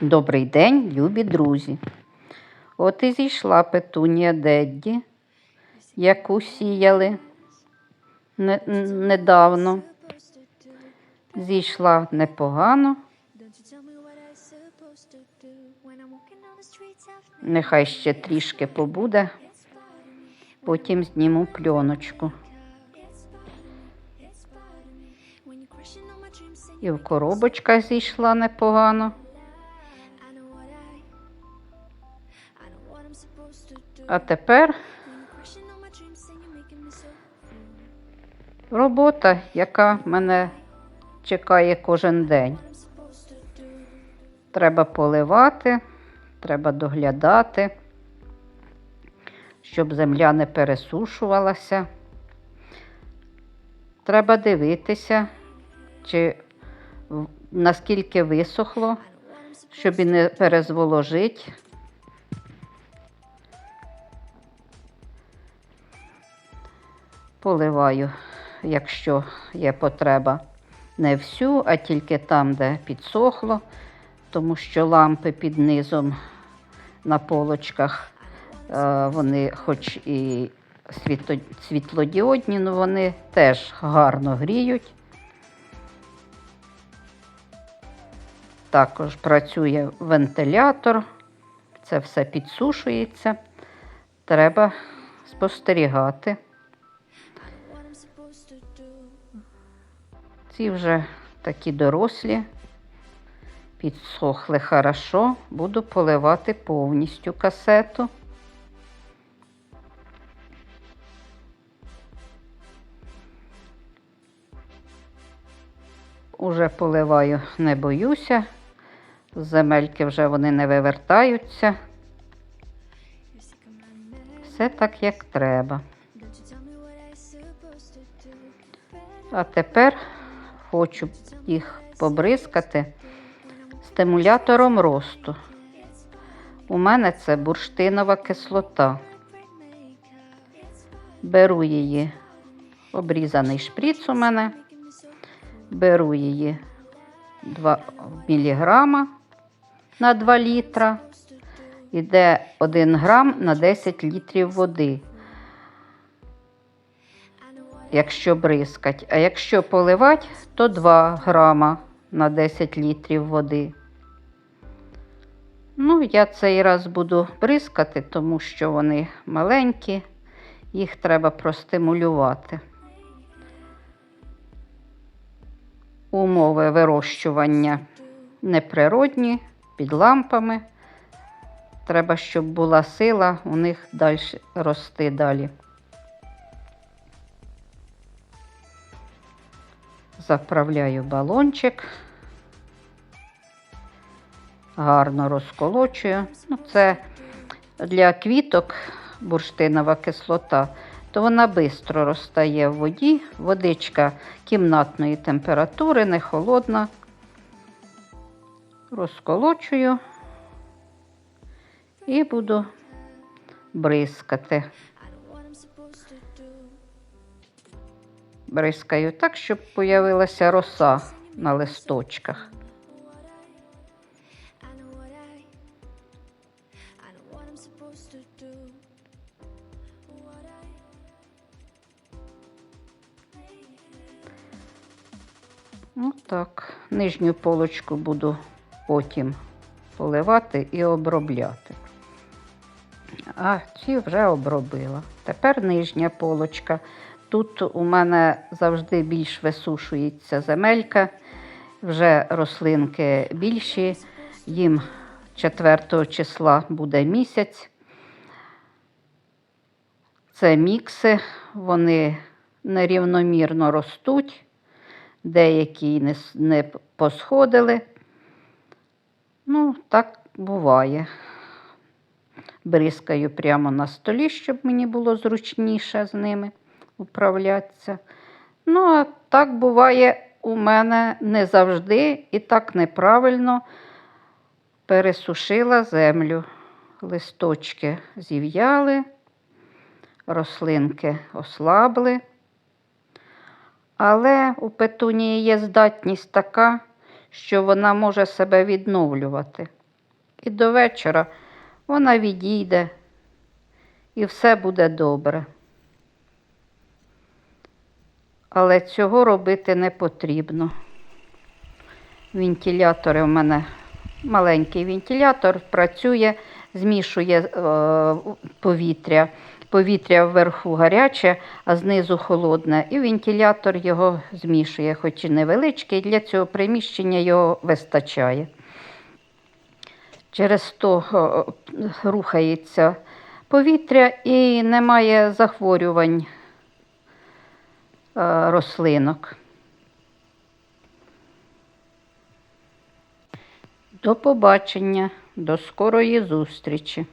Добрий день, любі друзі. От і зійшла петунія Дедді, яку сіяли не- недавно. Зійшла непогано, нехай ще трішки побуде, потім зніму пленочку. І в коробочках зійшла непогано. А тепер робота, яка мене чекає кожен день. Треба поливати, треба доглядати, щоб земля не пересушувалася. Треба дивитися, чи наскільки висохло, щоб і не перезволожити. Поливаю, якщо є потреба, не всю, а тільки там, де підсохло, тому що лампи під низом на полочках, е, вони хоч і світлодіодні, але вони теж гарно гріють. Також працює вентилятор, це все підсушується. Треба спостерігати. Ці вже такі дорослі, підсохли хорошо, буду поливати повністю касету. Уже поливаю, не боюся. Земельки вже вони не вивертаються. Все так, як треба. А тепер хочу їх побризкати стимулятором росту. У мене це бурштинова кислота. Беру її, обрізаний шприц у мене, беру її 2 міліграма на 2 літра. Іде 1 грам на 10 літрів води якщо бризкать. А якщо поливати, то 2 грама на 10 літрів води. Ну, я цей раз буду бризкати, тому що вони маленькі, їх треба простимулювати. Умови вирощування неприродні, під лампами. Треба, щоб була сила у них далі рости далі. Заправляю балончик, гарно розколочую. Ну, це для квіток бурштинова кислота, то вона швидко розтає в воді. Водичка кімнатної температури, не холодна. Розколочую і буду бризкати. Бризкаю так, щоб появилася роса на листочках. Ну так, нижню полочку буду потім поливати і обробляти. А ці вже обробила. Тепер нижня полочка. Тут у мене завжди більш висушується земелька, вже рослинки більші, їм 4 числа буде місяць. Це мікси, вони нерівномірно ростуть, деякі не, не посходили. Ну, так буває. Бризкаю прямо на столі, щоб мені було зручніше з ними управлятися. Ну, а так буває у мене не завжди і так неправильно пересушила землю. Листочки зів'яли, рослинки ослабли. Але у петунії є здатність така, що вона може себе відновлювати. І до вечора вона відійде і все буде добре. Але цього робити не потрібно. Вентилятори у мене маленький вентилятор працює, змішує е, повітря. Повітря вверху гаряче, а знизу холодне. І вентилятор його змішує, хоч і невеличкий, для цього приміщення його вистачає. Через то е, рухається повітря і немає захворювань рослинок. До побачення, до скорої зустрічі.